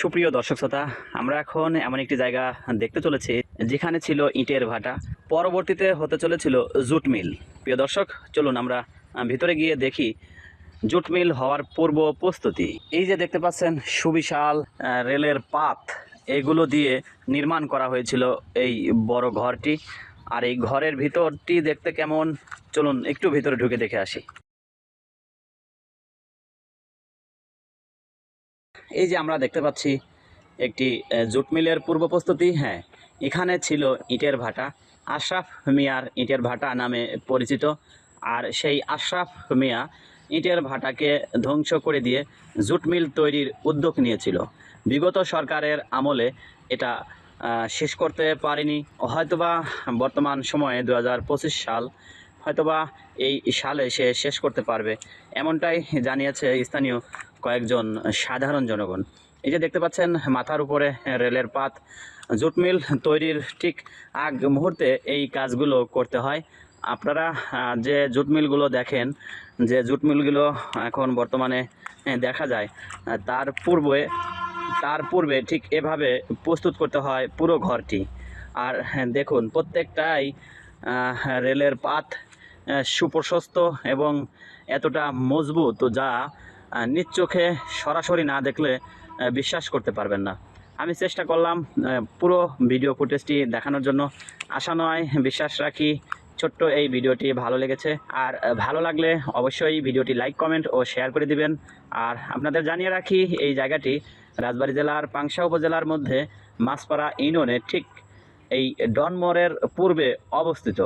সুপ্রিয় দর্শক শ্রোতা, আমরা এখন এমন একটি জায়গা দেখতে চলেছি, যেখানে ছিল ইটের ভাটা। পরবর্তীতে হতে চলেছিল জুট মিল। প্রিয় দর্শক, চলুন আমরা ভিতরে গিয়ে দেখি জুট মিল হওয়ার পূর্ব প্রস্তুতি। এই যে দেখতে পাচ্ছেন সুবিশাল রেলের পাত, এগুলো দিয়ে নির্মাণ করা হয়েছিল এই বড় ঘরটি। আর এই ঘরের ভিতরটি দেখতে কেমন? চলুন একটু ভিতরে ঢুকে দেখে আসি। এই যে আমরা দেখতে পাচ্ছি একটি জুট মিলের পূর্ব প্রস্তুতি। হ্যাঁ এখানে ছিল ইটের ভাটা, আশরাফ মিয়ার ইটের ভাটা নামে পরিচিত। আর সেই আশরাফ মিয়া ইটের ভাটাকে ধ্বংস করে দিয়ে জুট মিল তৈরির উদ্যোগ নিয়েছিল। বিগত সরকারের আমলে এটা শেষ করতে পারেনি। হয়তোবা বর্তমান সময়ে দু হাজার পঁচিশ সাল হয়তোবা এই সালে সে শেষ করতে পারবে। এমনটাই জানিয়েছে স্থানীয় কয়েকজন সাধারণ জনগণ। এই যে দেখতে পাচ্ছেন মাথার উপরে রেলের পাত। জুট মিল তৈরির ঠিক আগ মুহূর্তে এই কাজগুলো করতে হয়। আপনারা যে জুট মিলগুলো দেখেন যে জুট মিলগুলো এখন বর্তমানে দেখা যায় তার পূর্বে তার পূর্বে ঠিক এভাবে প্রস্তুত করতে হয় পুরো ঘরটি। আর হ্যাঁ, দেখুন প্রত্যেকটাই রেলের আহ, সুপ্রশস্ত এবং এতটা মজবুত যা আহ, নিজ চোখে সরাসরি না দেখলে বিশ্বাস করতে পারবেন না। আমি চেষ্টা করলাম পুরো ভিডিও ফুটেজটি দেখানোর জন্য। আশা নয় বিশ্বাস রাখি ছোট্ট এই ভিডিওটি ভালো লেগেছে। আর ভালো লাগলে অবশ্যই ভিডিওটি লাইক কমেন্ট ও শেয়ার করে দিবেন। আর আপনাদের জানিয়ে রাখি এই জায়গাটি রাজবাড়ী জেলার পাংশা উপজেলার মধ্যে মাছপাড়া ইউনিয়নে ঠিক এই ডনমোরের পূর্বে অবস্থিত।